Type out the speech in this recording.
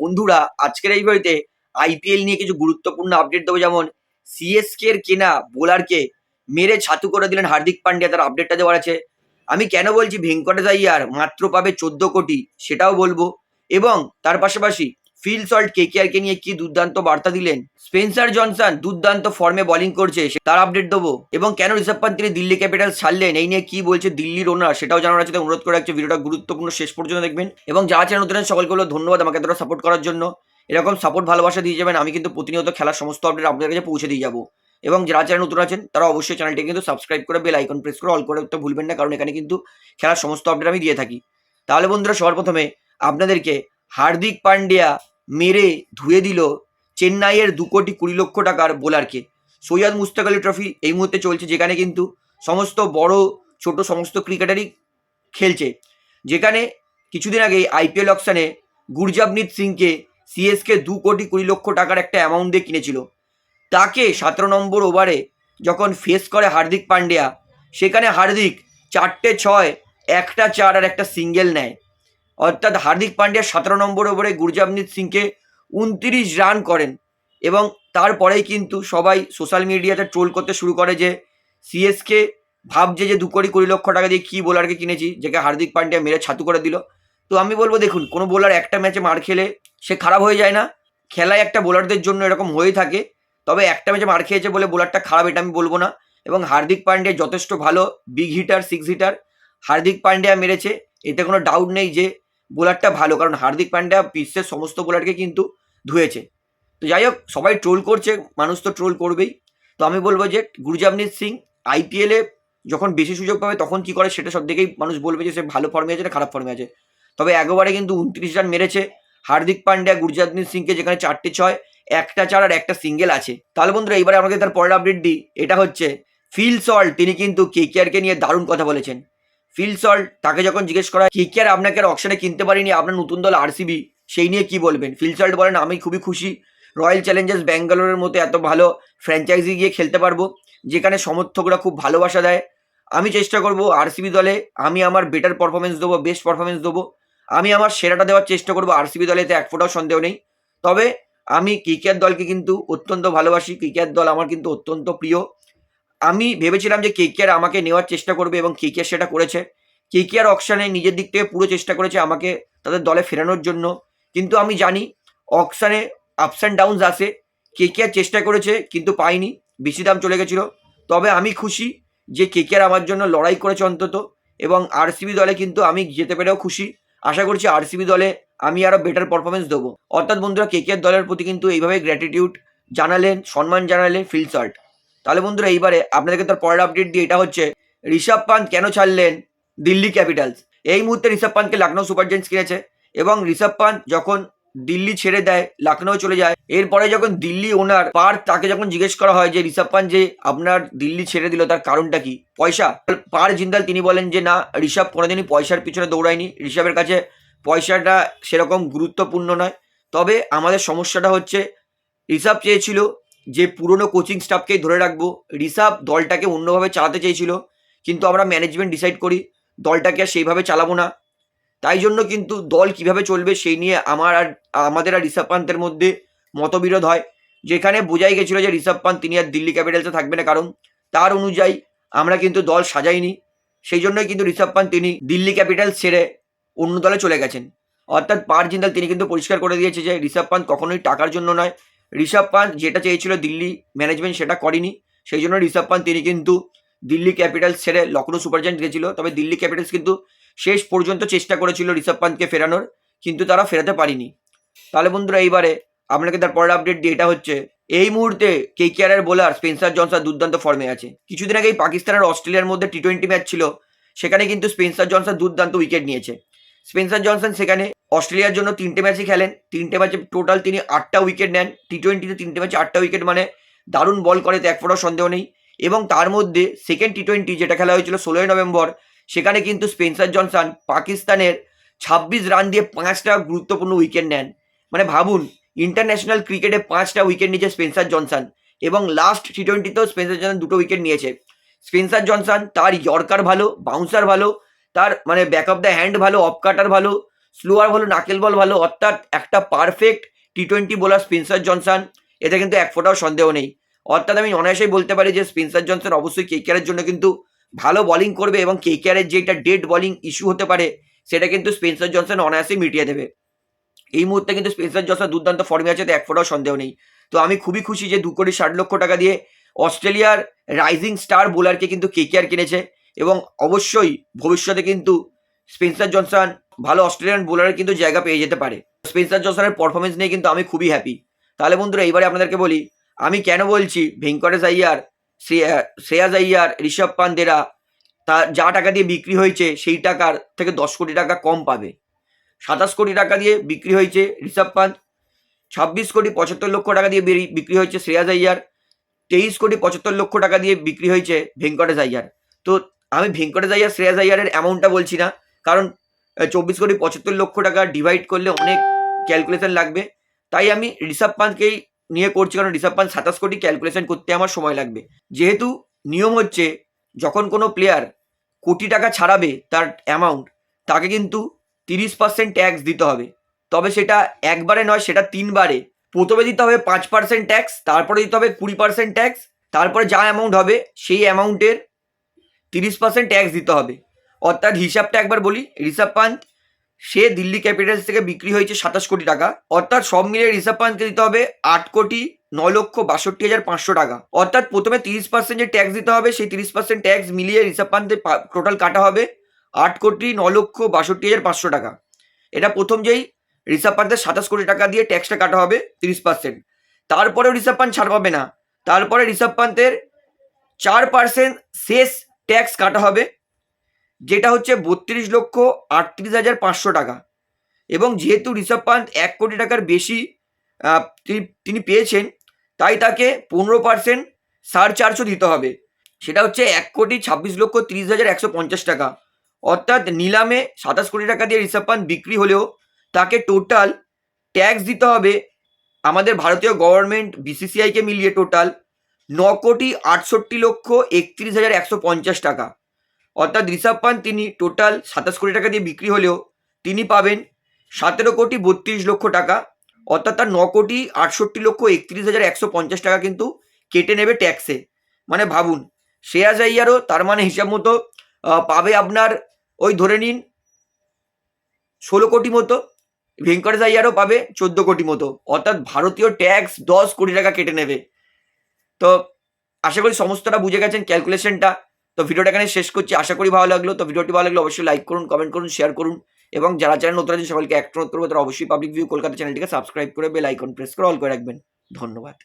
বন্ধুরা, আজকের এই ভিডিওতে আইপিএল নিয়ে কিছু গুরুত্বপূর্ণ আপডেট দেবো। যেমন সিএসকে এর কেনা বোলারকে মেরে ছাতু করে দিলেন হার্দিক পান্ডিয়া তার আপডেটটা দেওয়ার আছে। আমি কেন বলছি, ভেঙ্কটেশ আইয়ার মাত্র পাবে চোদ্দ কোটি, সেটাও বলব। এবং তার পাশাপাশি ফিল সল্ট কেকেআরকে নিয়ে কি দুর্দান্ত বার্তা দিলেন? স্পেন্সার জনসন দুর্দান্ত ফর্মে বোলিং করছে তার আপডেট দেবো। এবং কেন ঋষভ পান্ত তিনি দিল্লি ক্যাপিটালস ছাড়লেন? এই নিয়ে কি বলছে দিল্লির ওনার সেটাও জানার আছে অনুরোধ করে রাখছি ভিডিওটা গুরুত্বপূর্ণ শেষ পর্যন্ত দেখবেন। এবং যারা চ্যানেল নতুন হলো ধন্যবাদ আমাকে এতটা সাপোর্ট করার জন্য। এরকম সাপোর্ট ভালোবাসা দিয়ে যাবেন, আমি কিন্তু প্রতিনিয়ত খেলার সমস্ত আপডেট আপনাদের কাছে পৌঁছে দিয়ে যাব। এবং যারা চ্যানেল নতুন আছেন, তারা অবশ্যই চ্যানেলটি কিন্তু সাবস্ক্রাইব করে বেল আইকন প্রেস করে অল করে তো ভুলবেন না, কারণ এখানে কিন্তু খেলার সমস্ত আপডেট আমি দিয়ে থাকি। তাহলে বন্ধুরা, সবার প্রথমে আপনাদেরকে হার্দিক পান্ডিয়া মেরে ধুয়ে দিল চেন্নাইয়ের দু কোটি কুড়ি লক্ষ টাকার বোলারকে। সৈয়দ মুস্তাক আলী ট্রফি এই মুহূর্তে চলছে যেখানে কিন্তু সমস্ত বড়, ছোট সমস্ত ক্রিকেটারই খেলছে। যেখানে কিছুদিন আগে আইপিএল অকশানে গুরজাবনীত সিংকে সিএসকে দু কোটি কুড়ি লক্ষ টাকার একটা অ্যামাউন্ট দিয়ে কিনেছিল। তাকে সতেরো নম্বর ওভারে যখন ফেস করে হার্দিক পান্ডিয়া, সেখানে হার্দিক চারটে ছয়, একটা চার আর একটা সিঙ্গেল নেয়। অর্থাৎ হার্দিক পান্ডিয়া সতেরো নম্বর ওভারে গুরজাবনীত সিংকে উনত্রিশ রান করেন এবং তারপরেই কিন্তু সবাই সোশ্যাল মিডিয়াতে ট্রোল করতে শুরু করে যে সিএসকে ভাবছে যে দু কোটি কুড়ি লক্ষ টাকা দিয়ে কী বোলারকে কিনেছি, যাকে হার্দিক পান্ডিয়া মেরে ছাতু করে দিল। তো আমি বলব, দেখুন, কোনো বোলার একটা ম্যাচে মার খেলে সে খারাপ হয়ে যায় না। খেলায় একটা বোলারদের জন্য এরকম হয়ে থাকে। তবে একটা ম্যাচে মার খেয়েছে বলে বোলারটা খারাপ, এটা আমি বলব না। এবং হার্দিক পান্ডিয়া যথেষ্ট ভালো big hitter six hitter Hardik Pandya মেরেছে। এতে কোনো ডাউট নেই যে বোলারটা ভালো, কারণ হার্দিক পান্ডিয়া বিশ্বের সমস্ত বোলারকে কিন্তু ধুয়েছে। তো যাই হোক, সবাই ট্রোল করছে, মানুষ তো ট্রোল করবেই। তো আমি বলব যে গুরজাবনীত সিং আইপিএলে যখন বেশি সুযোগ পাবে, তখন কি করে সেটা সব দিকেই মানুষ বলবে যে, সে ভালো ফর্মে আছে না খারাপ ফর্মে আছে। তবে একবারে কিন্তু উনত্রিশ রান মেরেছে হার্দিক পান্ডিয়া গুরজাবনীত সিংকে, যেখানে চারটে ছয়, একটা চার আর একটা সিঙ্গেল আছে। তাহলে বন্ধুরা এবারে আমাকে তার পরের আপডেট দিই। এটা হচ্ছে ফিল সল্ট, তিনি কিন্তু কেকেআরকে নিয়ে দারুণ কথা বলেছেন। ফিল সল্ট, তাকে যখন জিজ্ঞেস করা কেকেআর আপনাকে আর অকশনে কিনতে পারিনি? আপনার নতুন দল আরসিবি সেই নিয়ে কি বলবেন? ফিল সল্ট বলেন, আমি খুবই খুশি। রয়্যাল চ্যালেঞ্জার্স ব্যাঙ্গালোরের মতো এত ভালো ফ্র্যাঞ্চাইজি গিয়ে খেলতে পারব, যেখানে সমর্থকরা খুব ভালোবাসা দেয়। আমি চেষ্টা করব আরসিবি দলে, আমি আমার বেটার পারফরমেন্স দেবো বেস্ট পারফরমেন্স দেবো। আমি আমার সেরাটা দেওয়ার চেষ্টা করব আরসিবি দলে, এতে এক ফোটাও সন্দেহ নেই। তবে আমি ক্রিকেট দলকে কিন্তু অত্যন্ত ভালোবাসি। ক্রিকেট দল আমার কিন্তু অত্যন্ত প্রিয়। আমি ভেবেছিলাম যে কেকেআর আমাকে নেওয়ার চেষ্টা করবে এবং কেকেআর সেটা করেছে। কেকেআর অকশানে নিজের দিক থেকে পুরো চেষ্টা করেছে আমাকে তাদের দলে ফেরানোর জন্য। কিন্তু আমি জানি অকশানে আপস অ্যান্ড ডাউনস আসে কেকেআর চেষ্টা করেছে কিন্তু পাইনি, বেশি দাম চলে গেছিল। তবে আমি খুশি যে কেকেআর আমার জন্য লড়াই করেছে অন্তত এবং আরসিবি দলে কিন্তু আমি যেতে পেরেও খুশি। আশা করছি আরসিবি দলে আমি আরও বেটার পারফরমেন্স দেবো। অর্থাৎ বন্ধুরা কেকেআর দলের প্রতি কিন্তু এইভাবে গ্র্যাটিটিউড জানালেন, সম্মান জানালেন ফিল সল্ট তাহলে বন্ধুরা এইবারে আপনাদেরকে তার পরের আপডেট দিয়ে এটা হচ্ছে, ঋষভ পান্ত কেন ছাড়লেন দিল্লি ক্যাপিটালস এই মুহূর্তে ঋষভ পান্তকে লখনৌ সুপার জায়েন্টস কিনেছে এবং ঋষভ পান্ত যখন দিল্লি ছেড়ে দেয় লখনৌ চলে যায়, এরপরে যখন দিল্লি ওনার পার তাকে যখন জিজ্ঞেস করা হয় যে, ঋষভ পান্ত যে আপনার দিল্লি ছেড়ে দিল, তার কারণটা কি? পয়সা। পার জিন্দাল তিনি বলেন যে, না, ঋষভ কোনোদিনই পয়সার পিছনে দৌড়ায়নি। ঋষভের কাছে পয়সাটা সেরকম গুরুত্বপূর্ণ নয়। তবে আমাদের সমস্যাটা হচ্ছে, ঋষভ চেয়েছিল যে পুরনো কোচিং স্টাফকেই ধরে রাখব। ঋষভ দলটাকে অন্যভাবে চালাতে চেয়েছিল, কিন্তু আমরা ম্যানেজমেন্ট ডিসাইড করি, দলটাকে আর সেইভাবে চালাবো না। তাই জন্য কিন্তু দল কীভাবে চলবে সেই নিয়ে আমার আর, আমাদের আর ঋষভ পান্তের মধ্যে মতবিরোধ হয়। যেখানে বোঝাই গেছিল যে ঋষভ পান্ত তিনি আর দিল্লি ক্যাপিটালসে থাকবে না, কারণ তার অনুযায়ী আমরা কিন্তু দল সাজাইনি। সেই জন্যই কিন্তু ঋষভ পান্ত তিনি দিল্লি ক্যাপিটালস ছেড়ে অন্য দলে চলে গেছেন। অর্থাৎ পার জিন্দাল তিনি কিন্তু পরিষ্কার করে দিয়েছে যে ঋষভ পান্ত কখনোই টাকার জন্য নয় ঋষভ পান্ত যেটা চেয়েছিল দিল্লি ম্যানেজমেন্ট সেটা করেনি। সেই জন্য ঋষভ পান্ত তিনি কিন্তু দিল্লি ক্যাপিটালস ছেড়ে লখনৌ সুপার জায়েন্ট গেছিল। তবে দিল্লি ক্যাপিটালস কিন্তু শেষ পর্যন্ত চেষ্টা করেছিল ঋষভ পান্তকে ফেরানোর, কিন্তু তারা ফেরাতে পারিনি। তাহলে বন্ধুরা, এইবারে আপনাকে তার পরের আপডেট দিয়ে এটা হচ্ছে, এই মুহূর্তে কেকেআর এর বোলার স্পেন্সার জনসন দুর্দান্ত ফর্মে আছে। কিছুদিন আগেই পাকিস্তান আর অস্ট্রেলিয়ার মধ্যে টি টোয়েন্টি ম্যাচ ছিল। সেখানে কিন্তু স্পেন্সার জনসন দুর্দান্ত উইকেট নিয়েছে। স্পেন্সার জনসন সেখানে অস্ট্রেলিয়ার জন্য তিনটে ম্যাচই খেলেন। তিনটে ম্যাচে টোটাল তিনি আটটা উইকেট নেন। টি টোয়েন্টিতে তিনটে ম্যাচে আটটা উইকেট মানে দারুণ বল করে তো এক ফোটাও সন্দেহ নেই। এবং তার মধ্যে সেকেন্ড টি টোয়েন্টি যেটা খেলা হয়েছিল ষোলোই নভেম্বর, সেখানে কিন্তু স্পেন্সার জনসন পাকিস্তানের ছাব্বিশ রান দিয়ে পাঁচটা গুরুত্বপূর্ণ উইকেট নেন। মানে ভাবুন ইন্টারন্যাশনাল ক্রিকেটে পাঁচটা উইকেট নিয়েছে স্পেন্সার জনসন এবং লাস্ট টি টোয়েন্টিতেও স্পেন্সার জনসন দুটো উইকেট নিয়েছে। স্পেন্সার জনসন তার ইয়র্কার ভালো বাউন্সার ভালো তার মানে ব্যাক অফ দ্য হ্যান্ড ভালো অফ কাটার ভালো স্লোয়ার ভালো নাকেল বল ভালো, অর্থাৎ একটা perfect T twenty bowler Spencer Johnson এতে কিন্তু এক ফোটাও সন্দেহ নেই। অর্থাৎ আমি অনায়াসেই বলতে পারি যে স্পেন্সার জনসন অবশ্যই কেকেআরের জন্য কিন্তু ভালো বোলিং করবে এবং কেকেআরের যে একটা ডেড বোলিং ইস্যু হতে পারে, সেটা কিন্তু স্পেন্সার জনসন অনায়াসেই মিটিয়ে দেবে। এই মুহূর্তে কিন্তু স্পেন্সার জনসন দুর্দান্ত ফর্মে আছে, তো এক ফোটাও সন্দেহ নেই। তো আমি খুবই খুশি যে দু কোটি ষাট লক্ষ টাকা দিয়ে অস্ট্রেলিয়ার রাইজিং স্টার বোলারকে কিন্তু কেকেআর কিনেছে। এবং অবশ্যই ভবিষ্যতে কিন্তু স্পেন্সার জনসন, ভালো অস্ট্রেলিয়ান বোলারের কিন্তু জায়গা পেয়ে যেতে পারে। স্পেন্সার জনসনের পারফরমেন্স নিয়ে কিন্তু আমি খুবই হ্যাপি তাহলে বন্ধুরা, এইবারে আপনাদেরকে বলি, আমি কেন বলছি ভেঙ্কটেশ আইয়ার, শ্রেয়া- শ্রেয়াস আইয়ার, ঋষভ পান্তেরা তা যা টাকা দিয়ে বিক্রি হয়েছে, সেই টাকার থেকে দশ কোটি টাকা কম পাবে। সাতাশ কোটি টাকা দিয়ে বিক্রি হয়েছে ঋষভ পান্ত ছাব্বিশ কোটি পঁচাত্তর লক্ষ টাকা দিয়ে বিক্রি হয়েছে শ্রেয়াস আইয়ার, তেইশ কোটি পঁচাত্তর লক্ষ টাকা দিয়ে বিক্রি হয়েছে ভেঙ্কটেশ আইয়ার। তো আমি ভেঙ্কটেশ আইয়ার শ্রেয়াস আইয়ারের অ্যামাউন্টটা বলছি না, কারণ চব্বিশ কোটি পঁচাত্তর লক্ষ টাকা ডিভাইড করলে অনেক ক্যালকুলেশন লাগবে। তাই আমি ঋষভ পান্তকেই নিয়ে করছি, কারণ ঋষভ পান্ত সাতাশ কোটি ক্যালকুলেশন করতে আমার সময় লাগবে। যেহেতু নিয়ম হচ্ছে, যখন কোনো প্লেয়ার কোটি টাকা ছাড়াবে তার অ্যামাউন্ট তাকে কিন্তু তিরিশ পার্সেন্ট ট্যাক্স দিতে হবে। তবে সেটা একবারে নয়, সেটা তিনবারে। প্রথমে দিতে হবে পাঁচ পার্সেন্ট ট্যাক্স তারপরে দিতে হবে কুড়ি পার্সেন্ট ট্যাক্স তারপরে যা অ্যামাউন্ট হবে সেই অ্যামাউন্টের তিরিশ পার্সেন্ট ট্যাক্স দিতে হবে। অর্থাৎ হিসাবটা একবার বলি ঋষভ পান্ত সে দিল্লি ক্যাপিটালস থেকে বিক্রি হয়েছে সাতাশ কোটি টাকা। অর্থাৎ সব মিলিয়ে ঋষভ পান্তকে দিতে হবে আট কোটি ন লক্ষ বাষট্টি হাজার পাঁচশো টাকা। অর্থাৎ প্রথমে তিরিশ পার্সেন্ট যে ট্যাক্স দিতে হবে, সেই তিরিশ পার্সেন্ট ট্যাক্স মিলিয়ে ঋষভ পান্তের টোটাল কাটা হবে আট কোটি ন লক্ষ বাষট্টি হাজার পাঁচশো টাকা। এটা প্রথম যেই ঋষভ পান্তের সাতাশ কোটি টাকা দিয়ে ট্যাক্সটা কাটা হবে তিরিশ পার্সেন্ট তারপরেও ঋষভ পান্ত ছাড় পাবে না। তারপরে ঋষভ পান্তের চার পার্সেন্ট শেষ ট্যাক্স কাটা হবে, যেটা হচ্ছে বত্রিশ লক্ষ আটত্রিশ হাজার পাঁচশো টাকা। এবং যেহেতু ঋষভ পান্ত এক কোটি টাকার বেশি তিনি পেয়েছেন, তাই তাকে পনেরো পার্সেন্ট সার চার্জও দিতে হবে। সেটা হচ্ছে এক কোটি ছাব্বিশ লক্ষ তিরিশ হাজার একশো পঞ্চাশ টাকা। অর্থাৎ নিলামে সাতাশ কোটি টাকা দিয়ে ঋষভ পান্ত বিক্রি হলেও তাকে টোটাল ট্যাক্স দিতে হবে আমাদের ভারতীয় গভর্নমেন্ট বিসিসিআইকে মিলিয়ে টোটাল ন কোটি আটষট্টি লক্ষ একত্রিশ হাজার একশো পঞ্চাশ টাকা। অর্থাৎ ঋষভ পান তিনি টোটাল সাতাশ কোটি টাকা দিয়ে বিক্রি হলেও তিনি পাবেন সতেরো কোটি বত্রিশ লক্ষ টাকা। অর্থাৎ তার ন কোটি আটষট্টি লক্ষ একত্রিশ হাজার একশো পঞ্চাশ টাকা কিন্তু কেটে নেবে ট্যাক্সে মানে ভাবুন শ্রেয়াস আইয়ারও তার মানে হিসাব মতো পাবে আপনার ওই ধরে নিন ষোলো কোটি মতো ভেঙ্কটেশ আইয়ারও পাবে চোদ্দ কোটি মতো। অর্থাৎ ভারতীয় ট্যাক্স দশ কোটি টাকা কেটে নেবে। তো আশা করি সমস্তটা বুঝে গেছেন ক্যালকুলেশনটা তো ভিডিওটা এখানে শেষ করছি। আশা করি ভালো লাগল। তো ভিডিওটি ভালো লাগল অবশ্যই লাইক করুন কমেন্ট করুন শেয়ার করুন এবং যারা চ্যানেল নতুন আছেন, সকলকে একটা নতুন তারা অবশ্যই পাবলিক ভিউ কলকাতা চ্যানেলটিকে সাবস্ক্রাইব করে বেল আইকন প্রেস করে অল করে রাখবেন। ধন্যবাদ।